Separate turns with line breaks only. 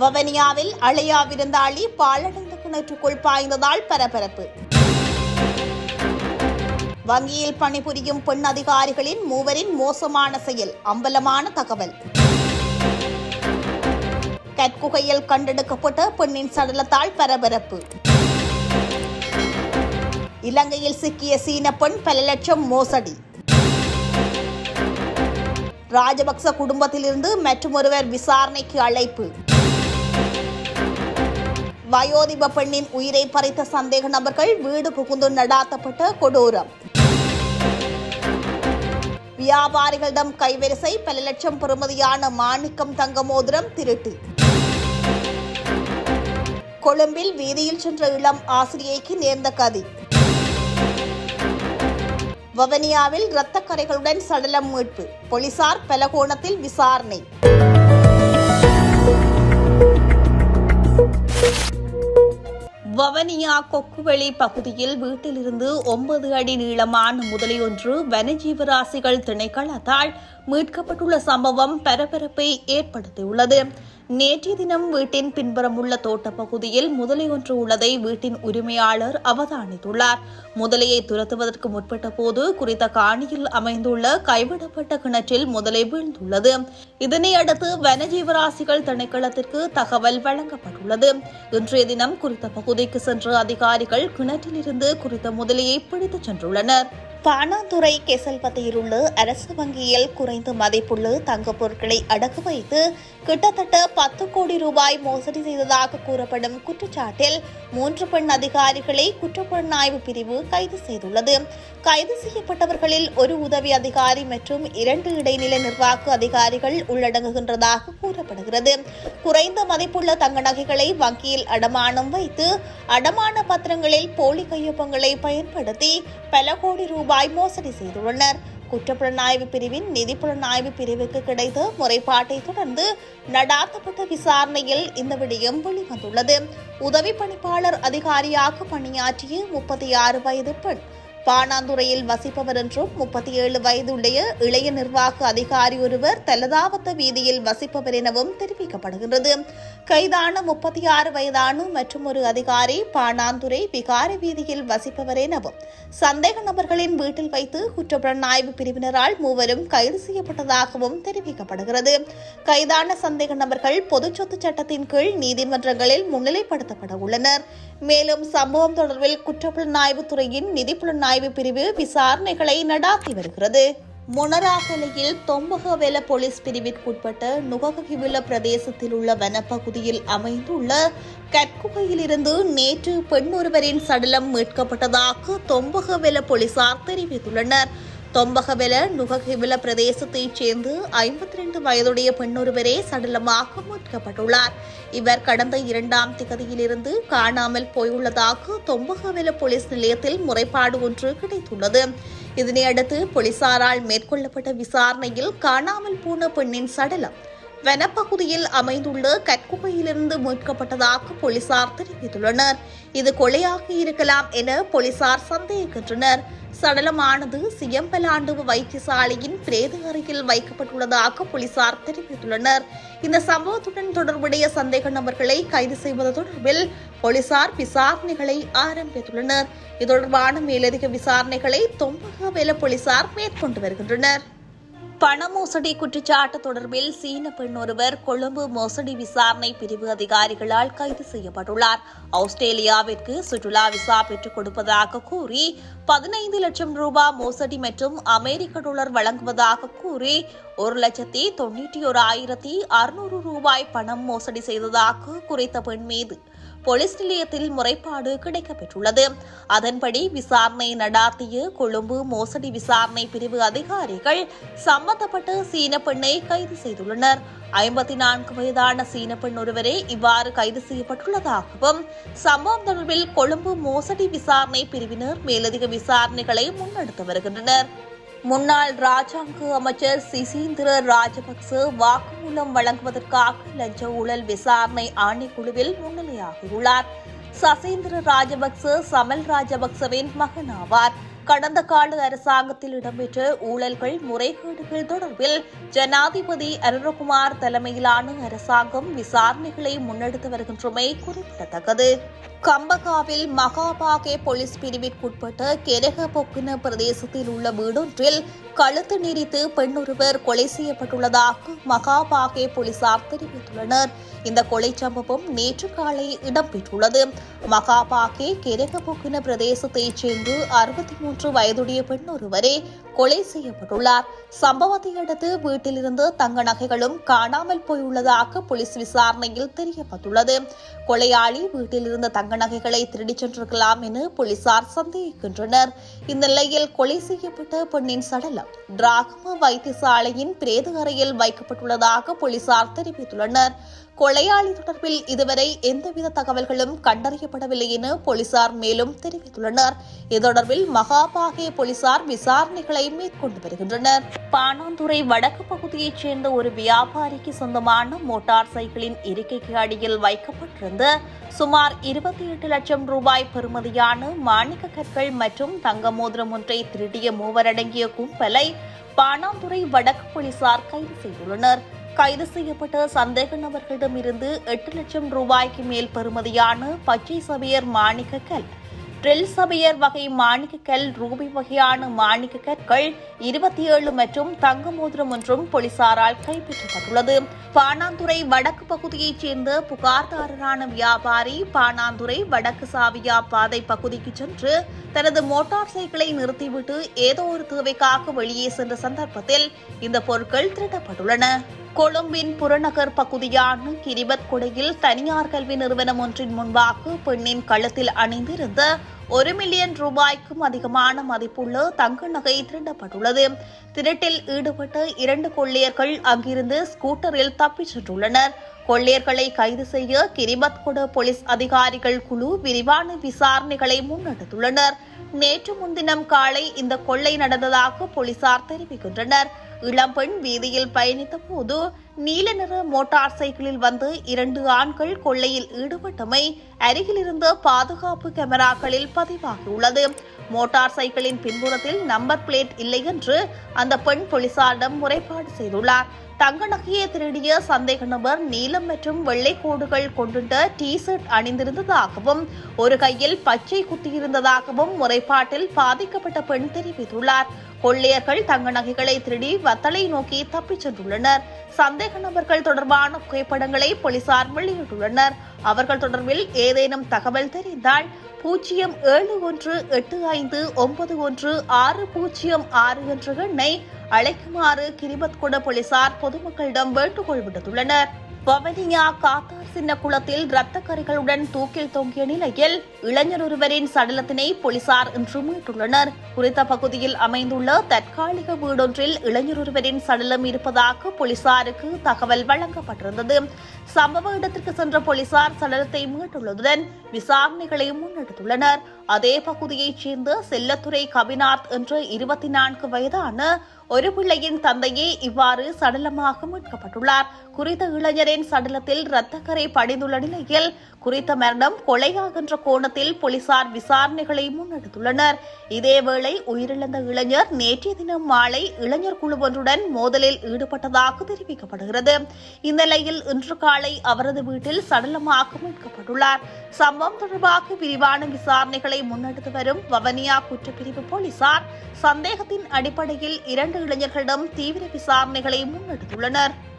வவனியாவில் அழையா விருந்தாளி பாலடைந்த கிணற்றுக்குள் பாய்ந்ததால் பரபரப்பு. வங்கியில் பணிபுரியும் பெண் அதிகாரிகளின் மூவரின் மோசமான செயல் அம்பலமான தகவல். கற்குகையில் கண்டெடுக்கப்பட்ட பெண்ணின் சடலத்தால் பரபரப்பு. இலங்கையில் சிக்கிய சீன பெண் பல லட்சம் மோசடி. ராஜபக்ச குடும்பத்திலிருந்து மற்றொருவர் விசாரணைக்கு அழைப்பு. வயோதிப பெண்ணின் உயிரை பறித்த சந்தேக நபர்கள் வீடு புகுந்து நடாத்தப்பட்ட கொடூரம். வியாபாரிகளிடம் கைவரிசை பல லட்சம் பெறுமதியான மாணிக்கம் தங்க மோதிரம் திருட்டு. கொழும்பில் வீதியில் சென்ற இளம் ஆசிரியைக்கு நேர்ந்த கதி. வவனியாவில் இரத்த கரைகளுடன் சடலம் மீட்பு. போலீசார் பலகோணத்தில் விசாரணை. வவனியா கொக்குவெளி பகுதியில் வீட்டிலிருந்து ஒன்பது அடி நீளமான முதலையொன்று வனஜீவராசிகள் திணைக்களத்தால் மீட்கப்பட்டுள்ள சம்பவம் பரபரப்பை ஏற்படுத்தியுள்ளது. நேற்றைய தினம் வீட்டின் பின்புறம் உள்ள தோட்ட பகுதியில் முதலை ஒன்று உள்ளதை வீட்டின் உரிமையாளர் அவதானித்துள்ளார். முதலையை துரத்துவதற்கு முற்பட்ட போது குறித்த காணியில் அமைந்துள்ள கைவிடப்பட்ட கிணற்றில் முதலை வீழ்ந்துள்ளது. இதனை அடுத்து வனஜீவராசிகள் திணைக்களத்திற்கு தகவல் வழங்கப்பட்டுள்ளது. இன்றைய தினம் குறித்த பகுதிக்கு சென்ற அதிகாரிகள் கிணற்றிலிருந்து குறித்த முதலையை பிடித்துச் சென்றுள்ளனர். பாணாந்துறை கெசல்பத்தியில் உள்ள அரசு வங்கியில் குறைந்த மதிப்புள்ள தங்கப் பொருட்களை அடக்கு வைத்து கிட்டத்தட்ட பத்து கோடி ரூபாய் மோசடி செய்ததாக கூறப்படும் குற்றச்சாட்டில் மூன்று பெண் அதிகாரிகளை குற்றப்புலனாய்வு பிரிவு கைது செய்துள்ளது. கைது செய்யப்பட்டவர்களில் ஒரு உதவி அதிகாரி மற்றும் இரண்டு இடைநிலை நிர்வாக அதிகாரிகள் உள்ளடங்குகின்றதாக கூறப்படுகிறது. குறைந்த மதிப்புள்ள தங்க நகைகளை வங்கியில் அடமானம் வைத்து அடமான பத்திரங்களில் போலி கையொப்பங்களை பயன்படுத்தி பல கோடி ரூபாய் மோசடி செய்துள்ளனர். குற்றப்புலனாய்வு பிரிவின் நிதி புலனாய்வு பிரிவுக்கு கிடைத்த முறைப்பாட்டை தொடர்ந்து நடாத்தப்பட்ட விசாரணையில் இந்த விடயம் வெளிவந்துள்ளது. உதவி பணிப்பாளர் அதிகாரியாக பணியாற்றிய முப்பத்தி ஆறு வயது பெண் பாணாந்துறையில் வசிப்பவர் என்றும் முப்பத்தி ஏழு வயதுடைய இளைய நிர்வாக அதிகாரி ஒருவர் தலதாவத்த வீதியில் வசிப்பவர் எனவும் தெரிவிக்கப்படுகின்றது. கைதான முப்பத்தி ஆறு வயதான மற்றும் ஒரு அதிகாரி பாணாந்துறை விகாரி வீதியில் வசிப்பவர் எனவும் சந்தேக நபர்களின் வீட்டில் வைத்து குற்றப்புலனாய்வு பிரிவினரால் மூவரும் கைது செய்யப்பட்டதாகவும் தெரிவிக்கப்படுகிறது. கைதான சந்தேக நபர்கள் பொது சொத்து சட்டத்தின் கீழ் நீதிமன்றங்களில் முன்னிலைப்படுத்தப்பட உள்ளனர். மேலும் சம்பவம் தொடர்பில் குற்றப்புலனாய்வு துறையின் நிதி புலனாய்வு பிரிவு விசாரணைகளை நடாத்தி வருகிறது. மொனராகலையில் தொம்பகவெல போலீஸ் பிரிவிற்குட்பட்ட நுககிவில பிரதேசத்தில் உள்ள வனப்பகுதியில் அமைந்துள்ள கற்குகையிலிருந்து நேற்று பெண் ஒருவரின் சடலம் மீட்கப்பட்டதாக தொம்பகவெல போலீசார் தெரிவித்துள்ளனர். தொம்பகவெல நுககிவில பிரதேசத்தைச் சேர்ந்து ஐம்பத்தி ரெண்டு வயதுடைய பெண்ணொருவரே சடலமாக மீட்கப்பட்டுள்ளார். இவர் கடந்த இரண்டாம் திகதியிலிருந்து காணாமல் போயுள்ளதாக தொம்பகவெல போலீஸ் நிலையத்தில் முறைப்பாடு ஒன்று கிடைத்துள்ளது. இதனையடுத்து போலீசாரால் மேற்கொள்ளப்பட்ட விசாரணையில் காணாமல் போன பெண்ணின் சடலம் வனப்பகுதியில் அமைந்துள்ள கற்குகையிலிருந்து மீட்கப்பட்டதாக போலீசார் தெரிவித்துள்ளனர். இது கொலையாக இருக்கலாம் என போலீசார் சந்தேகிக்கின்றனர். சடலமானது சியம்பலாண்டு வைத்தியசாலையின் பிரேத அறையில் வைக்கப்பட்டுள்ளதாக போலீசார் தெரிவித்துள்ளனர். இந்த சம்பவத்துடன் தொடர்புடைய சந்தேக நபர்களை கைது செய்வது தொடர்பில் போலீசார் விசாரணைகளை ஆரம்பித்துள்ளனர். இது தொடர்பான மேலதிக விசாரணைகளை தொம்பகவேல போலீசார் மேற்கொண்டு வருகின்றனர். பண மோசடி குற்றச்சாட்டு தொடர்பில் சீன பெண் ஒருவர் கொழும்பு மோசடி விசாரணை பிரிவு அதிகாரிகளால் கைது செய்யப்பட்டுள்ளார். ஆஸ்திரேலியாவிற்கு சுற்றுலா விசா பெற்றுக் கொடுப்பதாக கூறி பதினைந்து லட்சம் ரூபாய் மோசடி மற்றும் அமெரிக்க டாலர் வழங்குவதாக கூறி ஒரு லட்சத்தி தொண்ணூற்றி ஒரு ஆயிரத்தி அறுநூறு ரூபாய் பணம் மோசடி செய்ததாக குறித்த பெண் மீது போலீஸ் நிலையத்தில் முறைப்பாடு கிடைக்கப்பெற்றுள்ளது. அதன்படி விசாரணை நடாத்திய கொழும்பு மோசடி விசாரணை பிரிவு அதிகாரிகள் சம்பந்தப்பட்ட சீன பெண்ணை கைது செய்துள்ளனர். ஐம்பத்தி நான்கு வயதான சீன பெண் ஒருவரே இவ்வாறு கைது செய்யப்பட்டுள்ளதாகவும் சம்பவம் தொடர்பில் கொழும்பு மோசடி விசாரணை பிரிவினர் மேலதிக விசாரணைகளை முன்னெடுத்து வருகின்றனர். முன்னாள் ராஜாங்க அமைச்சர் சிசீந்திர ராஜபக்ச வாக்குமூலம் வழங்குவதற்காக லஞ்ச ஊழல் விசாரணை ஆணைக்குழுவில் முன்னிலையாகியுள்ளார். சசீந்திர ராஜபக்ச சமல் ராஜபக்சவின் மகன் ஆவார். கடந்த கால அரசாங்கத்தில் இடம்பெற்ற ஊழல்கள் முறைகேடுகள் தொடர்பில் ஜனாதிபதி அருணகுமார் தலைமையிலான அரசாங்கம் விசாரணைகளை முன்னெடுத்து வருகின்றமை குறிப்பிடத்தக்கது. கம்பகாவில் மகாபாகே போலீஸ் பிரிவிற்குட்பட்ட கெரக பொக்குன பிரதேசத்தில் உள்ள வீடொன்றில் கழுத்து நெரித்து பெண்ணொருவர் கொலை செய்யப்பட்டுள்ளதாக மகாபாகே போலீசார் தெரிவித்துள்ளனர். இந்த கொலை சம்பவம் நேற்று காலை இடம்பெற்றுள்ளது. மகாபாகே கெரக பொக்குன பிரதேசத்தைச் சேர்ந்து அறுபத்தி மூன்று வயதுடைய பெண் ஒருவரே கொலை செய்யப்பட்டுள்ளார். சம்பவத்தை அடுத்து வீட்டிலிருந்து தங்க நகைகளும் காணாமல் போயுள்ளதாக போலீஸ் விசாரணையில் தெரியப்பட்டுள்ளது. கொலையாளி வீட்டில் தங்க தங்க நகைகளை திருடிச் சென்றிருக்கலாம் என போலீசார் சந்தேகிக்கின்றனர். இந்த நிலையில் கொலை செய்யப்பட்ட பெண்ணின் சடலம் டிராகம வைத்தியசாலையின் பிரேத அறையில் வைக்கப்பட்டுள்ளதாக போலீசார் தெரிவித்துள்ளனர். கொலையாளி தொடர்பில் இதுவரை எந்தவித தகவல்களும் கண்டறியப்படவில்லை என போலீசார் மேலும் தெரிவித்துள்ளனர். இது தொடர்பில் மகாபாகே போலீசார் விசாரணைகளை மேற்கொண்டு வருகின்றனர். பாணாந்துறை வடக்கு பகுதியைச் சேர்ந்த ஒரு வியாபாரிக்கு சொந்தமான மோட்டார் சைக்கிளின் இருக்கைக்கு அடியில் வைக்கப்பட்டிருந்த சுமார் இருபத்தி எட்டு லட்சம் ரூபாய் பெறுமதியான மாணிக்க கற்கள் மற்றும் தங்க மோதிரம் ஒன்றை திருடிய மூவரடங்கிய கும்பலை பாணாந்துறை வடக்கு போலீசார் கைது செய்துள்ளனர். கைது செய்யப்பட்ட சந்தேக நபர்களிடமிருந்து எட்டு லட்சம் ரூபாய்க்கு மேல் பெறுமதியான பச்சை சபையர் மாணிக்க கல். ட்ரில் சபையர் வகை மாணிக்க கல் ரூபி வகையான மாணிக்க கற்கள் இருபத்தி ஏழு மற்றும் தங்க மோதிரம் ஒன்றும் போலீசாரால் கைப்பற்றப்பட்டுள்ளது. பாணாந்துறை வடக்கு பகுதியைச் சேர்ந்த புகார்தாரரான வியாபாரி பாணாந்துறை வடக்கு சாவியா பாதை பகுதிக்கு சென்று தனது மோட்டார் சைக்கிளை நிறுத்திவிட்டு ஏதோ ஒரு தேவைக்காக வெளியே சென்ற சந்தர்ப்பத்தில் இந்த பொருட்கள் திருடப்பட்டுள்ளன கொழும்பின் புறநகர் பகுதியான கிரிபத்குடையில் தனியார் கல்வி நிறுவனம் ஒன்றின் முன்பாக பெண்ணின் கழுத்தில் அணிந்திருந்த ஒரு மில்லியன் ரூபாய்க்கும் அதிகமான மதிப்புள்ள தங்க நகை திருடப்பட்டுள்ளது. திருட்டில் ஈடுபட்ட இரண்டு கொள்ளையர்கள் அங்கிருந்து ஸ்கூட்டரில் தப்பிச் சென்றுள்ளனர். கொள்ளையர்களை கைது செய்ய கிரிபத்குட போலீஸ் அதிகாரிகள் குழு விரிவான விசாரணைகளை முன்னெடுத்துள்ளனர். நேற்று முன்தினம் காலை இந்த கொள்ளை நடந்ததாக போலீசார் தெரிவிக்கின்றனர். இளம்பெண் வீதியில் பயணித்த போது நீல நிற மோட்டார் சைக்கிளில் வந்து இரண்டு ஆண்கள் கொள்ளையில் ஈடுபட்டமை அருகிலிருந்த பாதுகாப்பு கேமராக்களில் பதிவாகியுள்ளது. மோட்டார் சைக்கிளின் பின்புறத்தில் நம்பர் பிளேட் இல்லை என்று அந்த பெண் போலீசாரிடம் முறைப்பாடு செய்துள்ளார். தங்க நகையை திருடிய சந்தேக நபர் நீலம் மற்றும் வெள்ளை கோடுகள் கொண்டுள்ள டி ஷர்ட் அணிந்திருந்ததாகவும் ஒரு கையில் பச்சை குத்தியிருந்ததாகவும் முறைப்பாட்டில் பாதிக்கப்பட்ட பெண் தெரிவித்துள்ளார். கொள்ளையர்கள் தங்க நகைகளை திருடி வத்தலை நோக்கி தப்பிச் சென்றுள்ளனர். சந்தேக நபர்கள் தொடர்பான புகைப்படங்களை போலீசார் வெளியிட்டுள்ளனர். அவர்கள் தொடர்பில் ஏதேனும் தகவல் தெரிந்தால் பூஜ்ஜியம் ஏழு ஒன்று எட்டு ஐந்து ஒன்பது ஒன்று ஆறு பூஜ்ஜியம் ஆறு என்ற எண்ணை அழைக்குமாறு கிரிபத்குட போலீசார் பொதுமக்களிடம் வேண்டுகோள் விடுத்துள்ளனர். வவனியா காத்தார் சின்ன குளத்தில் இரத்த கரைகளுடன் தூக்கில் தொங்கிய நிலையில் இளைஞர் ஒருவரின் சடலத்தினை போலீசார் இன்று மீட்டுள்ளனர். குறித்த பகுதியில் அமைந்துள்ள தற்காலிக வீடொன்றில் இளைஞர் ஒருவரின் சடலம் இருப்பதாக போலீசாருக்கு தகவல் வழங்கப்பட்டிருந்தது. சம்பவ இடத்திற்கு சென்ற போலீசார் சடலத்தை மீட்டுள்ளதுடன் விசாரணைகளை முன்னெடுத்துள்ளனர். அதே பகுதியைச் சேர்ந்த செல்லத்துறை கவிநாத் என்ற இருபத்தி நான்கு வயதான ஒரு பிள்ளையின் தந்தையே இவ்வாறு சடலமாக மீட்கப்பட்டுள்ளார். குறித்த இளைஞரின் சடலத்தில் இரத்தக்கரை படிந்துள்ள நிலையில் குறித்த மரணம் கொலையாகின்ற கோணத்தில் போலீசார் விசாரணைகளை முன்னெடுத்துள்ளனர். இதேவேளை உயிரிழந்த இளைஞர் நேற்றைய தினம் மாலை இளைஞர் குழு ஒன்றுடன் மோதலில் ஈடுபட்டதாக தெரிவிக்கப்படுகிறது. இந்நிலையில் இன்று காலை அவரது வீட்டில் சடலமாக மீட்கப்பட்டுள்ளார். சம்பவம் தொடர்பாக விரிவான விசாரணைகளை முன்னெடுத்து வரும் வவனியா குற்றப்பிரிவு போலீசார் சந்தேகத்தின் அடிப்படையில் இரண்டு இளைஞர்களிடம் தீவிர விசாரணைகளை முன்னெடுத்துள்ளனர்.